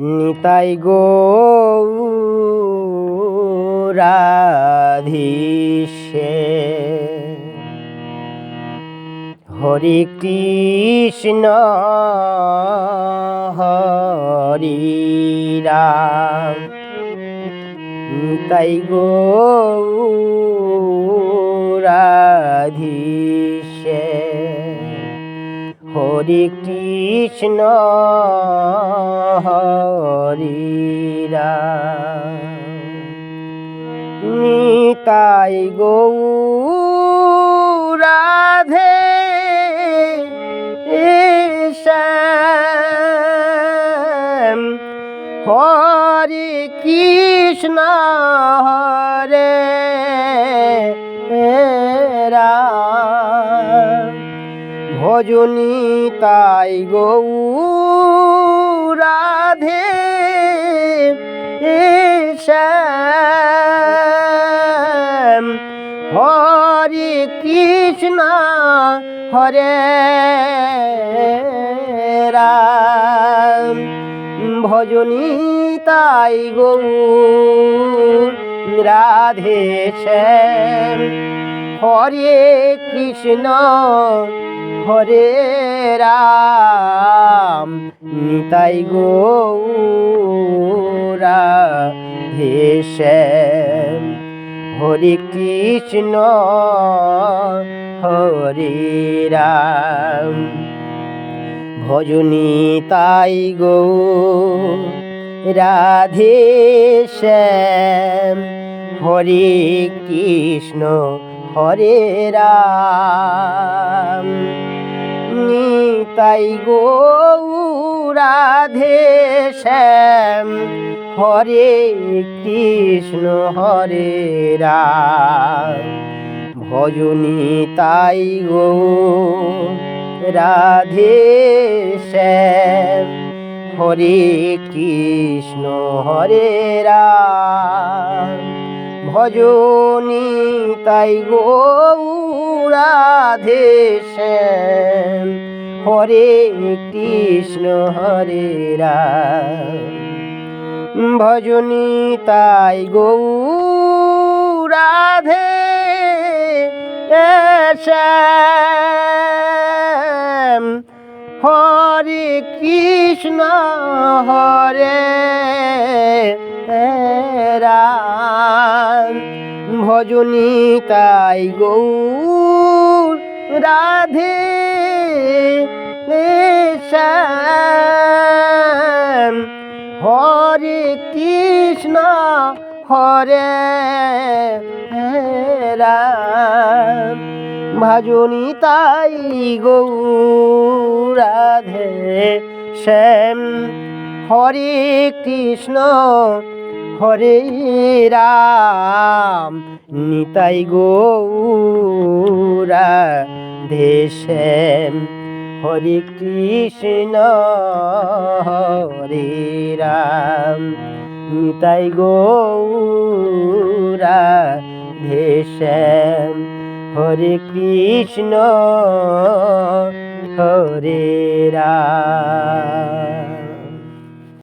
নিতাই গো রাধিষে হরে কৃষ্ণ হরি রাম। নিতাই গো রাধিষে হরে কৃষ্ণ হরি নিতাই গৌ রাধে শ্যাম হরে কৃষ্ণ হরে ভজনী তাই গৌ রাধে হরে কৃষ্ণ হরে রাম। ভজনী তাই গৌ রাধে শ্যাম। হরে কৃষ্ণ, হরে রাম। নিতাই গৌরা শ্যাম। হরে কৃষ্ণ, হরে রাম। ভজনী তাই গো, রাধে শ্যাম। হরে কৃষ্ণ হরে রাম। নিতাই গো রাধে শ্যাম। হরে কৃষ্ণ, হরে রাম। ভজনী তাই গো রাধে শ্যাম। হরে কৃষ্ণ, হরে রাম। ভজনী তাই গো শ্যাম। হরে কৃষ্ণ, হরে রাম। ভজনী তাই গৌ রাধে শ্যাম। হরে কৃষ্ণ, হরে রাম। ভজনী তাই গৌ রাধে শ্যাম। হরে কৃষ্ণ হরে রাম। ভজনী তাই গৌ রাধে শ্যাম। হরে কৃষ্ণ, হরে রাম। নিতাই গৌরা শ্যাম হরে কৃষ্ণ, হরে রাম। নিতাই গৌরা শ্যাম হরে কৃষ্ণ, হরে রাম।